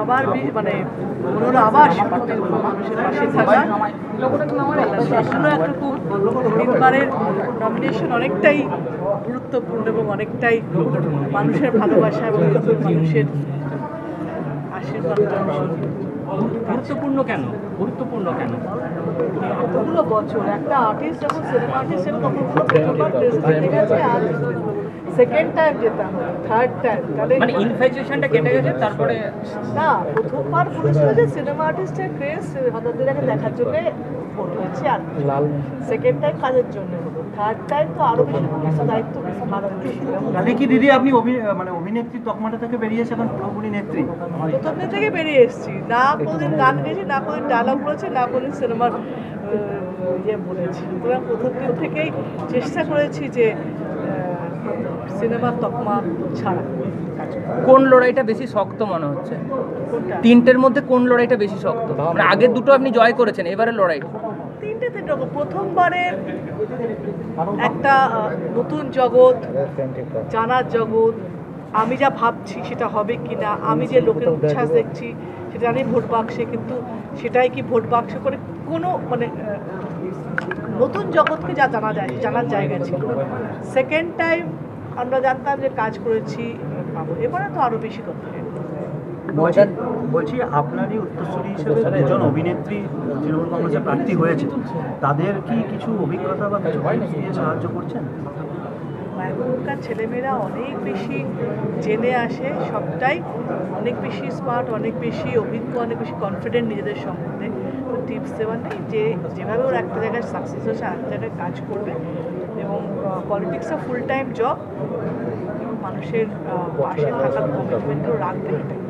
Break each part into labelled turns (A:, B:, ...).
A: আবার মানে হলো আবার মানুষের পাশে থাকা সেগুলো একটা খুব তিনবারের নমিনেশন অনেকটাই গুরুত্বপূর্ণ এবং অনেকটাই মানুষের ভালোবাসা এবং মানুষের আশীর্বাদ
B: গুরুত্বপূর্ণ কেন? গুরুত্বপূর্ণ কেন?
A: এতগুলো বছর একটা আর্টিস্ট যখন সিনেমা আর্টিস্ট তখন প্রেসিডেন্ট সেকেন্ড টাইম যেতাম থার্ড টাইম তাহলে
B: মানে ইনফ্যাচুয়েশনটা কেটে গেছে তারপরে
A: না প্রথমবার বলেছিল যে সিনেমা আর্টিস্টের ক্রেজ হঠাৎ দেখার জন্য ভোট হয়েছে আর সেকেন্ড টাইম কাজের জন্য থার্ড টাইম তো আরও বেশি দায়িত্ব বেশি
C: তাহলে কি দিদি আপনি অভি- মানে অভিনেত্রী তকমাটা থেকে বেরিয়ে এসে এখন পুরোপুরি নেত্রী?
A: প্রথম দিন থেকে বেরিয়ে এসেছি। না কোনোদিন গান গেছি না কোনোদিন ডায়লগ বলেছি না কোনোদিন সিনেমার ইয়ে বলেছি। প্রথম দিন থেকেই চেষ্টা করেছি যে সিনেমার তকমা ছাড়া
B: কোন লড়াইটা বেশি শক্ত মনে হচ্ছে? তিনটের মধ্যে কোন লড়াইটা বেশি শক্ত? মানে আগের দুটো আপনি জয় করেছেন এবারে লড়াই
A: তিনটে তিনটে রকম। প্রথমবারের একটা নতুন জগৎ জানার জগৎ। আমি যা ভাবছি সেটা হবে কি না আমি যে লোকের উচ্ছ্বাস দেখছি সেটা জানি ভোট বাক্সে কিন্তু সেটাই কি ভোট বাক্স করে কোনো মানে নতুন জগৎকে যা জানা যায় জানার জায়গা ছিল। সেকেন্ড টাইম আমরা জানতাম যে কাজ করেছি পাবো। এবারে তো আরও বেশি করতে হবে।
C: বলছি বলছি আপনারই উত্তরসূরি হিসেবে দুজন অভিনেত্রী তৃণমূল কংগ্রেসের প্রার্থী হয়েছে তাদের কি কিছু অভিজ্ঞতা বা কিছু সাহায্য করছেন?
A: এখনকার ছেলেমেয়েরা অনেক বেশি জেনে আসে সবটাই অনেক বেশি স্মার্ট অনেক বেশি অভিজ্ঞ অনেক বেশি কনফিডেন্ট নিজেদের সম্বন্ধে। তো টিপস দেওয়ার নেই যে যেভাবে ওরা একটা জায়গায় সাকসেস হচ্ছে আরেকটা জায়গায় কাজ করবে। এবং পলিটিক্সটা ফুল টাইম জব এবং মানুষের পাশে থাকার কমিটমেন্টও রাখবে এটাই।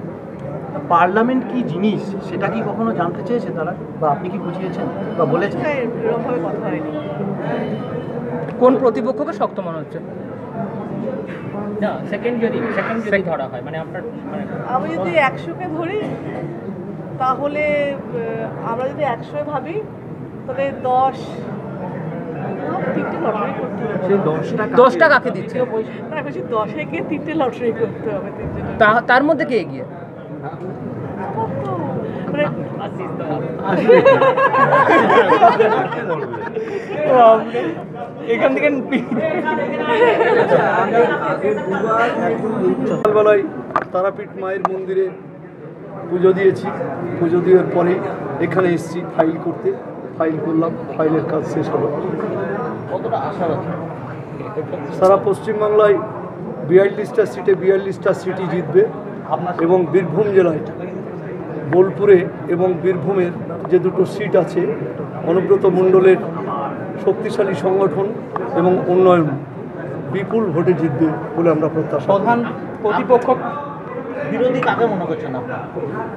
C: পার্লামেন্ট কি জিনিস? সেটা কি কখনো জানতে চেয়েছে তারা? বা আপনি কি বুঝিয়েছেন বা বলেছেন?
A: সেটাই এরকমভাবে কথা হয়নি।
B: কোন প্রতিপক্ষকে শক্ত মনে হচ্ছে? না সেকেন্ড যদি সেকেন্ড যদি ধরা হয় মানে আপনার মানে
A: আমি যদি একশোকে ধরি তাহলে আমরা যদি একশো ভাবি তাহলে দশ তিনটে লটারি করতে
C: দশটা
B: দশটা কাকে দিচ্ছে?
A: না বলছি দশে গিয়ে তিনটে লটারি করতে হবে তিনটে
B: তা- তার মধ্যে কে এগিয়ে?
A: মানে
B: এখান থেকে
D: সকালবেলায় তারাপীঠ মায়ের মন্দিরে পুজো দিয়েছি। পুজো দেওয়ার পরে এখানে এসেছি ফাইল করতে। ফাইল করলাম, ফাইলের কাজ শেষ হলো। সারা পশ্চিমবাংলায় বিয়াল্লিশটা সিটে বিয়াল্লিশটা সিটি জিতবে এবং বীরভূম জেলায় বোলপুরে এবং বীরভূমের যে দুটো সিট আছে অনুব্রত মণ্ডলের শক্তিশালী সংগঠন এবং উন্নয়ন বিপুল ভোটে জিতবে বলে আমরা প্রত্যাশা।
B: প্রধান প্রতিপক্ষ
C: বিরোধী কাকে মনে করছেন আপনার?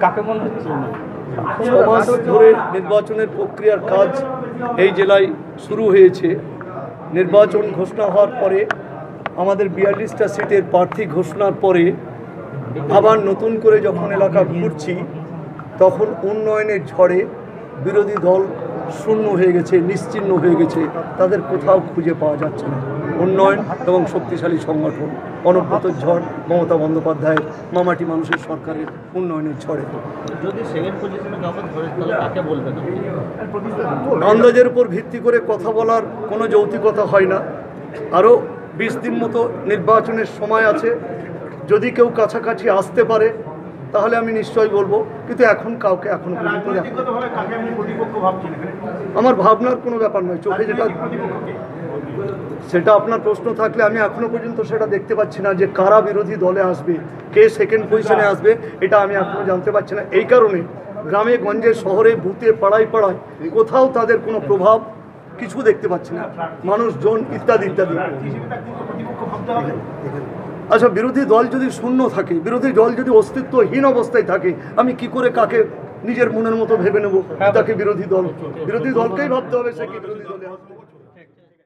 B: কাকে মনে হচ্ছে?
D: মাস ধরে নির্বাচনের প্রক্রিয়ার কাজ এই জেলায় শুরু হয়েছে। নির্বাচন ঘোষণা হওয়ার পরে আমাদের বিয়াল্লিশটা সিটের প্রার্থী ঘোষণার পরে আবার নতুন করে যখন এলাকা ঘুরছি তখন উন্নয়নের ঝড়ে বিরোধী দল শূন্য হয়ে গেছে নিশ্চিহ্ন হয়ে গেছে। তাদের কোথাও খুঁজে পাওয়া যাচ্ছে না। উন্নয়ন এবং শক্তিশালী সংগঠন অনব্রত ঝড় মমতা বন্দ্যোপাধ্যায়ের মামাটি মানুষের সরকারের উন্নয়নের ঝড়ে। আন্দাজের উপর ভিত্তি করে কথা বলার কোনো যৌক্তিকতা হয় না। আরও বিশ দিন মতো নির্বাচনের সময় আছে। যদি কেউ কাছাকাছি আসতে পারে তাহলে আমি নিশ্চয়ই বলব কিন্তু এখন কাউকে এখন পর্যন্ত আমার ভাবনার কোনো ব্যাপার নয় চোখে যেটা সেটা আপনার প্রশ্ন থাকলে আমি এখনও পর্যন্ত সেটা দেখতে পাচ্ছি না যে কারা বিরোধী দলে আসবে কে সেকেন্ড পজিশনে আসবে এটা আমি এখনও জানতে পারছি না। এই কারণে গ্রামে গঞ্জে শহরে বুথে পাড়ায় পাড়ায় কোথাও তাদের কোনো প্রভাব কিছু দেখতে পাচ্ছি না। মানুষজন ইত্যাদি ইত্যাদি। আচ্ছা বিরোধী দল যদি শূন্য থাকে বিরোধী দল যদি অস্তিত্বহীন অবস্থায় থাকে আমি কি করে কাকে নিজের মনের মতো ভেবে নেব? তাকে বিরোধী দল? বিরোধী দলকেই ভাবতে হবে সে কি বিরোধী দলে